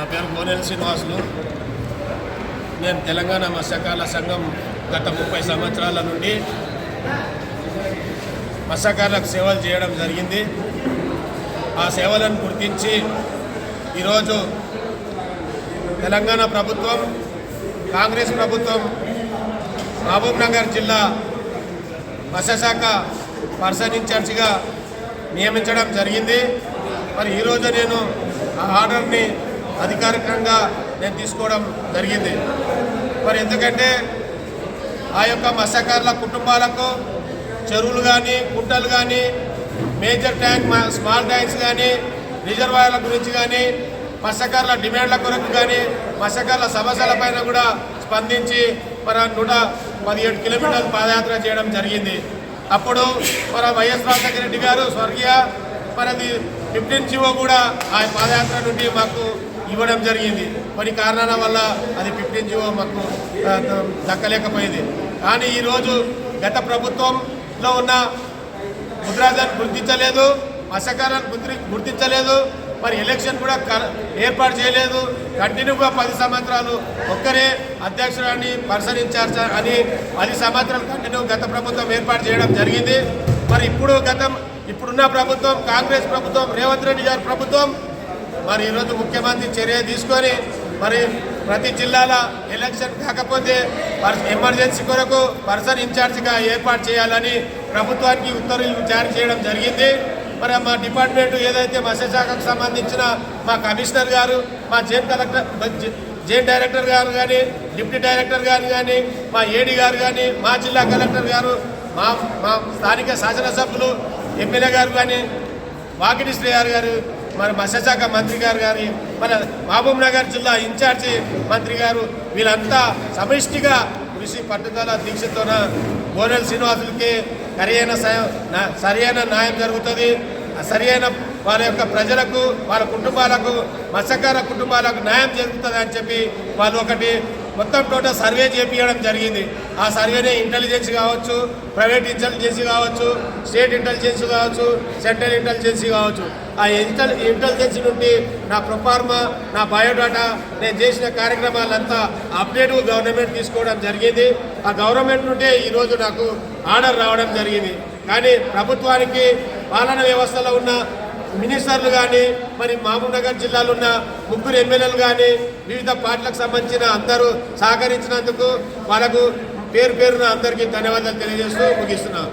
నా పేరు కోనేరు శ్రీనివాసులు. నేను తెలంగాణ మత్స్యకారుల సంఘం గత ముప్పై సంవత్సరాల నుండి మత్స్యకారులకు సేవలు చేయడం జరిగింది. ఆ సేవలను గుర్తించి ఈరోజు తెలంగాణ ప్రభుత్వం కాంగ్రెస్ ప్రభుత్వం మహబూబ్ నగర్ జిల్లా మత్స్యశాఖ పర్సన్ ఇన్ఛార్జిగా నియమించడం జరిగింది. మరి ఈరోజు నేను ఆ ఆర్డర్ని అధికారికంగా నేను తీసుకోవడం జరిగింది. మరి ఎందుకంటే ఆ యొక్క మత్స్యకారుల కుటుంబాలకు చెరువులు కానీ గుంటలు కానీ మేజర్ ట్యాంక్ మా- స్మాల్ ట్యాంక్స్ కానీ రిజర్వాయర్ల గురించి కానీ మత్స్యకారుల డిమాండ్ల కొరకు కానీ మత్స్యకారుల సమస్యల పైన కూడా స్పందించి మన నూట పదిహేడు కిలోమీటర్లు పాదయాత్ర చేయడం జరిగింది. అప్పుడు మన వైఎస్ రాజశేఖర రెడ్డి గారు స్వర్గీయ మనది ఫిఫ్టీన్ జీవో కూడా ఆ పాదయాత్ర నుండి మాకు ఇవ్వడం జరిగింది. కొన్ని కారణాల వల్ల అది ఫిఫ్టీన్ జీవో మాకు దక్కలేకపోయింది. కానీ ఈరోజు గత ప్రభుత్వంలో ఉన్న ముద్రాజాన్ని గుర్తించలేదు మత్స్యకారాన్ని గుర్తి గుర్తించలేదు మరి ఎలక్షన్ కూడా క- ఏర్పాటు చేయలేదు. కంటిన్యూగా పది సంవత్సరాలు ఒక్కరే అధ్యక్షురాన్ని పర్సన్ ఇన్ఛార్జ్ అని పది సంవత్సరాలు కంటిన్యూ గత ప్రభుత్వం ఏర్పాటు చేయడం జరిగింది. మరి ఇప్పుడు గతం ఇప్పుడున్న ప్రభుత్వం కాంగ్రెస్ ప్రభుత్వం రేవంత్ రెడ్డి గారి ప్రభుత్వం మరి ఈరోజు ముఖ్యమంత్రి చర్య తీసుకొని మరి ప్రతి జిల్లాల ఎలక్షన్ కాకపోతే పర్- ఎమర్జెన్సీ కొరకు పర్సన్ ఇన్ఛార్జ్గా ఏర్పాటు చేయాలని ప్రభుత్వానికి ఉత్తర్వులు జారీ చేయడం జరిగింది. మరి మా డిపార్ట్మెంట్ ఏదైతే మత్స్యశాఖకు సంబంధించిన మా కమిషనర్ గారు మా జైన్ కలెక్టర్ జైన్ డైరెక్టర్ గారు కానీ డిప్యూటీ డైరెక్టర్ గారు కానీ మా ఏడీ గారు కానీ మా జిల్లా కలెక్టర్ గారు మా మా స్థానిక శాసనసభ్యులు ఎమ్మెల్యే గారు కానీ వాకిటి శ్రేయార్ గారు మన మత్స్యశాఖ మంత్రి గారు గారి మన మహబూబ్ నగర్ జిల్లా ఇన్ఛార్జి మంత్రి గారు వీళ్ళంతా సమిష్టిగా కృషి పట్టుదల దీక్షతోన గోనెల శ్రీనివాసులకి సరియైన సరైన సరియైన న్యాయం జరుగుతుంది. సరైన సరియైన వాళ్ళ యొక్క ప్రజలకు వాళ్ళ కుటుంబాలకు మత్స్యకార కుటుంబాలకు న్యాయం జరుగుతుంది అని చెప్పి వాళ్ళు ఒకటి మొత్తం టోటల్ సర్వే చేపించడం జరిగింది. ఆ సర్వేనే ఇంటెలిజెన్స్ కావచ్చు ప్రైవేట్ ఇంటెలిజెన్స్ కావచ్చు స్టేట్ ఇంటెలిజెన్స్ కావచ్చు సెంట్రల్ ఇంటెలిజెన్స్ కావచ్చు. ఆ ఇంటెల్ ఇంటెలిజెన్స్ నుండి నా ప్రొఫార్మా నా బయోడాటా నేను చేసిన కార్యక్రమాలంతా అప్డేట్ గవర్నమెంట్ తీసుకోవడం జరిగింది. ఆ గవర్నమెంట్ నుండే ఈరోజు నాకు ఆర్డర్ రావడం జరిగింది. కానీ ప్రభుత్వానికి పాలన వ్యవస్థలో ఉన్న మినిస్టర్లు కానీ మరి మహబూబ్నగర్ జిల్లాలో ఉన్న ముగ్గురు ఎమ్మెల్యేలు కానీ వివిధ పార్టీలకు సంబంధించిన అందరూ సహకరించినందుకు వాళ్ళకు పేరు పేరున అందరికీ ధన్యవాదాలు తెలియజేస్తూ ముగిస్తున్నాను.